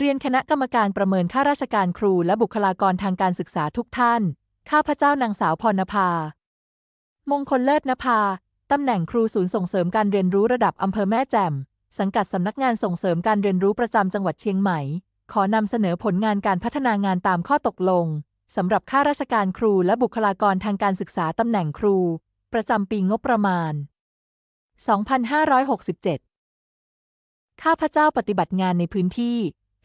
เรียนคณะกรรมการประเมินข้าราชการครูและบุคลากรทางการศึกษาทุกท่าน ข้าพเจ้านางสาวพรณภา มงคลเลิศนภา ตำแหน่งครูศูนย์ส่งเสริมการเรียนรู้ระดับอำเภอแม่แจ่ม สังกัดสำนักงานส่งเสริมการเรียนรู้ประจำจังหวัดเชียงใหม่ ขอนำเสนอผลงานการพัฒนางานตามข้อตกลงสำหรับข้าราชการครูและบุคลากรทางการศึกษาตำแหน่งครู ประจำปีงบประมาณ 2567 ข้าพเจ้าปฏิบัติงานในพื้นที่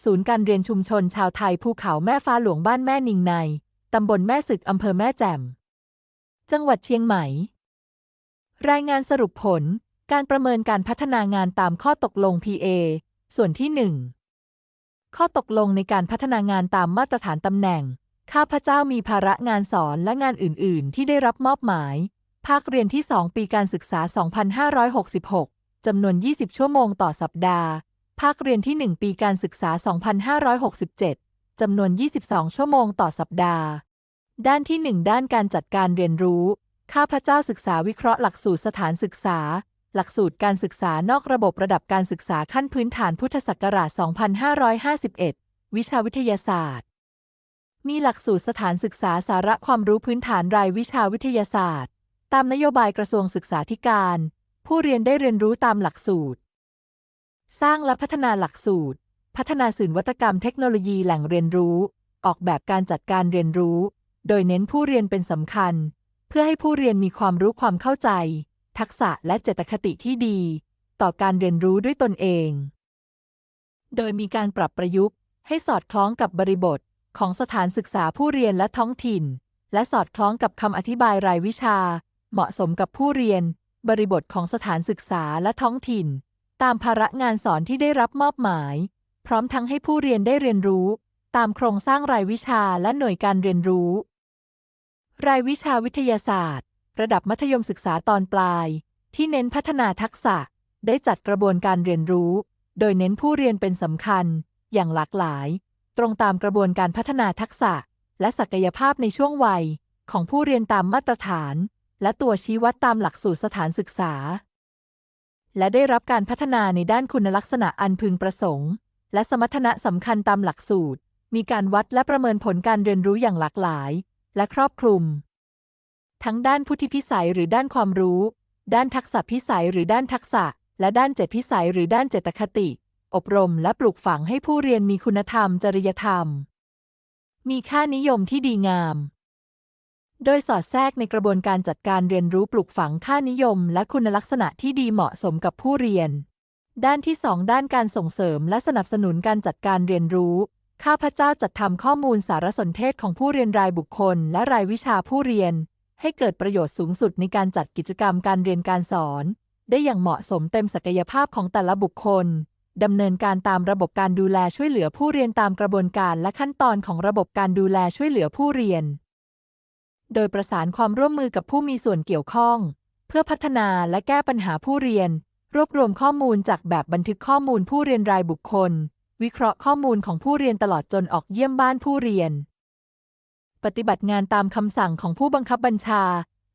ศูนย์การเรียนชุมชนชาวไทยภูเขาแม่ฟ้าหลวงบ้านแม่นิงใน ตำบลแม่สึกอำเภอแม่แจ่ม จังหวัดเชียงใหม่ รายงานสรุปผล การประเมินการพัฒนางานตามข้อตกลง PA ส่วนที่ 1 ข้อตกลงในการพัฒนางานตามมาตรฐานตำแหน่ง ข้าพเจ้ามีภาระงานสอนและงานอื่น ๆ ที่ได้รับมอบหมาย ภาคเรียนที่ 2 ปีการศึกษา 2566 จำนวน 20 ชั่วโมงต่อสัปดาห์ ภาคเรียนที่ 1 ปีการศึกษา 2567 จำนวน 22 ชั่วโมงต่อสัปดาห์ ด้านที่ 1 ด้านการจัดการเรียนรู้ ข้าพเจ้าศึกษาวิเคราะห์หลักสูตรสถานศึกษา หลักสูตรการศึกษานอกระบบระดับการศึกษาขั้นพื้นฐานพุทธศักราช 2551 วิชาวิทยาศาสตร์ มีหลักสูตรสถานศึกษาสาระความรู้พื้นฐานรายวิชาวิทยาศาสตร์ ตามนโยบายกระทรวงศึกษาธิการ ผู้เรียนได้เรียนรู้ตามหลักสูตร สร้างและพัฒนาหลักสูตร พัฒนาสื่นวัตกรรมเทคโนโลยีแหล่งเรียนรู้ ออกแบบการจัดการเรียนรู้ โดยเน้นผู้เรียนเป็นสำคัญ เพื่อให้ผู้เรียนมีความรู้ความเข้าใจ ทักษะและเจตคติที่ดี ต่อการเรียนรู้ด้วยตนเอง โดยมีการปรับประยุกต์ ให้สอดคล้องกับบริบท ของสถานศึกษาผู้เรียนและท้องถิ่น และสอดคล้องกับคำอธิบายรายวิชา เหมาะสมกับผู้เรียน บริบทของสถานศึกษาและท้องถิ่น ตามภาระงานสอนที่ได้รับมอบหมาย พร้อมทั้งให้ผู้เรียนได้เรียนรู้ ตามโครงสร้างรายวิชาและหน่วยการเรียนรู้ รายวิชาวิทยาศาสตร์ ระดับมัธยมศึกษาตอนปลาย ที่เน้นพัฒนาทักษะ ได้จัดกระบวนการเรียนรู้ โดยเน้นผู้เรียนเป็นสำคัญ อย่างหลากหลาย ตรงตามกระบวนการพัฒนาทักษะ และศักยภาพในช่วงวัย ของผู้เรียนตามมาตรฐาน และตัวชี้วัดตามหลักสูตรสถานศึกษา และได้รับการพัฒนาในด้านคุณลักษณะอันพึงประสงค์ และสมรรถนะสำคัญตามหลักสูตร มีการวัดและประเมินผลการเรียนรู้อย่างหลากหลาย และครอบคลุม ทั้งด้านพุทธิพิสัยหรือด้านความรู้ ด้านทักษะพิสัยหรือด้านทักษะ และด้านเจตพิสัยหรือด้านเจตคติ อบรมและปลูกฝังให้ผู้เรียนมีคุณธรรม จริยธรรม มีค่านิยมที่ดีงาม โดยสอดแทรกในกระบวนการจัดการเรียนรู้ปลูกฝังค่านิยม และคุณลักษณะที่ดีเหมาะสมกับผู้เรียน ด้านที่ 2 ด้านการส่งเสริมและสนับสนุนการจัดการเรียนรู้ ข้าพเจ้าจัดทำข้อมูลสารสนเทศของผู้เรียนรายบุคคล และรายวิชาผู้เรียน ให้เกิดประโยชน์สูงสุดในการจัดกิจกรรมการเรียนการสอน ได้อย่างเหมาะสมเต็มศักยภาพของแต่ละบุคคลดำเนินการตามระบบการดูแลช่วยเหลือผู้เรียนตามกระบวนการและขั้นตอนของระบบการดูแลช่วยเหลือผู้เรียน โดยประสานความร่วมมือกับผู้มีส่วนเกี่ยวข้อง เพื่อพัฒนาและแก้ปัญหาผู้เรียน รวบรวมข้อมูลจากแบบบันทึกข้อมูลผู้เรียนรายบุคคล วิเคราะห์ข้อมูลของผู้เรียนตลอดจนออกเยี่ยมบ้านผู้เรียน ปฏิบัติงานตามคำสั่งของผู้บังคับบัญชา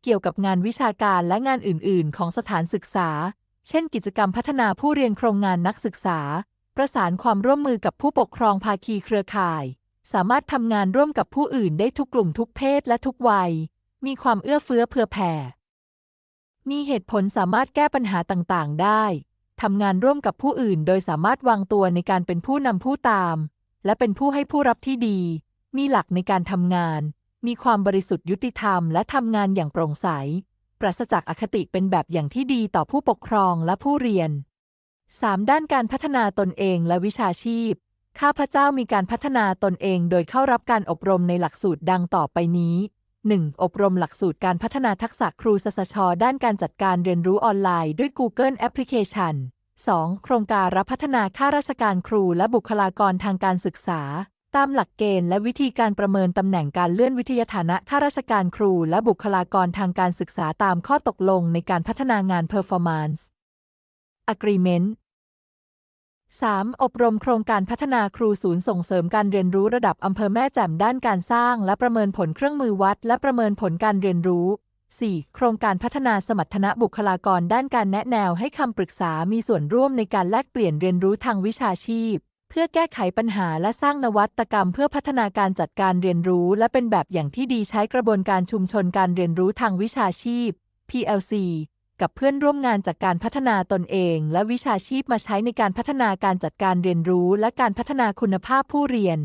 เกี่ยวกับงานวิชาการและงานอื่น ๆ ของสถานศึกษา เช่น กิจกรรมพัฒนาผู้เรียนโครงงานนักศึกษา ประสานความร่วมมือกับผู้ปกครองภาคีเครือข่าย สามารถทำงานร่วมกับผู้อื่นได้ทุกกลุ่มทุกเพศและทุกวัย มีความเอื้อเฟื้อเผื่อแผ่ มีเหตุผลสามารถแก้ปัญหาต่างๆ ได้ ทำงานร่วมกับผู้อื่น โดยสามารถวางตัวในการเป็นผู้นำผู้ตาม และเป็นผู้ให้ผู้รับที่ดี มีหลักในการทำงาน มีความบริสุทธิ์ยุติธรรม และทำงานอย่างโปร่งใส ปราศจากอคติเป็นแบบอย่างที่ดีต่อผู้ปกครองและผู้เรียน 3. ด้านการพัฒนาตนเองและวิชาชีพ ข้าพเจ้ามีการพัฒนาตนเองโดยเข้ารับการอบรมในหลักสูตรดังต่อไปนี้ 1. อบรมหลักสูตรการพัฒนาทักษะครูสสช ด้านการจัดการเรียนรู้ออนไลน์ด้วย Google Application 2. โครงการรับพัฒนาข้าราชการครูและบุคลากรทางการศึกษา ตามหลักเกณฑ์และวิธีการประเมินตำแหน่งการเลื่อนวิทยาฐานะข้าราชการครูและบุคลากรทางการศึกษาตามข้อตกลงในการพัฒนางาน Performance Agreement 3. อบรมโครงการพัฒนาครูศูนย์ส่งเสริมการเรียนรู้ระดับอำเภอแม่แจ่มด้านการสร้าง และประเมินผลเครื่องมือวัด และประเมินผลการเรียนรู้ 4. โครงการพัฒนาสมรรถนะบุคลากรด้านการแนะแนวให้คำปรึกษามีส่วนร่วมในการแลกเปลี่ยนเรียนรู้ทางวิชาชีพ เพื่อพื่อแก้ไขปัญหาและสร้างนวัตกรรม เพื่อพัฒนาการจัดการเรียนรู้ และเป็นแบบอย่างที่ดีใช้กระบวนการชุมชนการเรียนรู้ทางวิชาชีพ PLC กับเพื่อนร่วมงานจากการพัฒนาตนเอง และวิชาชีพมาใช้ในการพัฒนาการจัดการเรียนรู้ และการพัฒนาคุณภาพผู้เรียน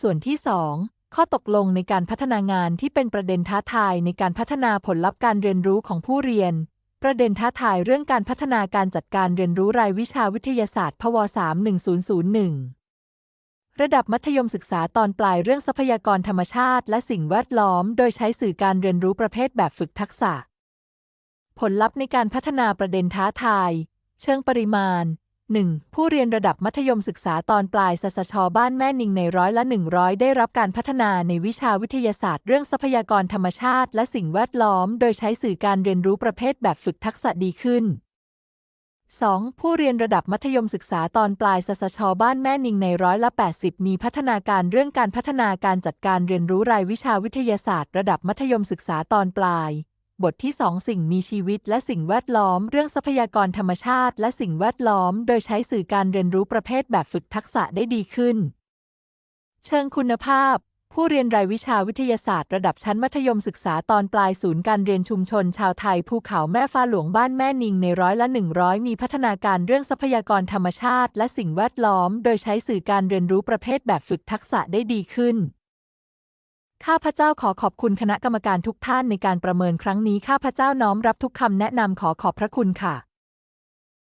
ส่วนที่ 2 ข้อตกลงในการพัฒนางานที่เป็นประเด็นท้าทายในการพัฒนาผลลัพธ์การเรียนรู้ของผู้เรียน ประเด็นท้าทายเรื่องการพัฒนาการจัดการเรียนรู้รายวิชาวิทยาศาสตร์ พว 31001 ระดับมัธยมศึกษาตอนปลายเรื่องทรัพยากรธรรมชาติ และสิ่งแวดล้อม โดยใช้สื่อการเรียนรู้ประเภทแบบฝึกทักษะ ผลลัพธ์ในการพัฒนาประเด็นท้าทาย เชิงปริมาณ 1. ผู้เรียนระดับมัธยมศึกษาตอนปลายสสช บ้านแม่นิงในร้อยละ 100 ได้รับการพัฒนาในวิชาวิทยาศาสตร์เรื่องทรัพยากรธรรมชาติ และสิ่งแวดล้อม โดยใช้สื่อการเรียนรู้ประเภทแบบฝึกทักษะดีขึ้น 2. ผู้เรียนระดับมัธยมศึกษาตอนปลายสสช บ้านแม่นิงในร้อยละ 80 มีพัฒนาการเรื่องการพัฒนาการจัดการเรียนรู้รายวิชาวิทยาศาสตร์ ระดับมัธยมศึกษาตอนปลาย บทที่ 2 สิ่งมีชีวิตและสิ่งแวดล้อม เรื่องทรัพยากรธรรมชาติและสิ่งแวดล้อม โดยใช้สื่อการเรียนรู้ประเภทแบบฝึกทักษะได้ดีขึ้น เชิงคุณภาพ ผู้เรียนรายวิชาวิทยาศาสตร์ระดับชั้นมัธยมศึกษาตอนปลายศูนย์การเรียนชุมชน ชาวไทยภูเขาแม่ฟ้าหลวงบ้านแม่นิงในร้อยละ 100 มีพัฒนาการเรื่องทรัพยากรธรรมชาติและสิ่งแวดล้อม โดยใช้สื่อการเรียนรู้ประเภทแบบฝึกทักษะได้ดีขึ้น ข้าพเจ้าขอขอบคุณคณะกรรมการทุกท่านในการประเมินครั้งนี้ข้าพเจ้าน้อมรับทุกคำแนะนำขอขอบพระคุณค่ะ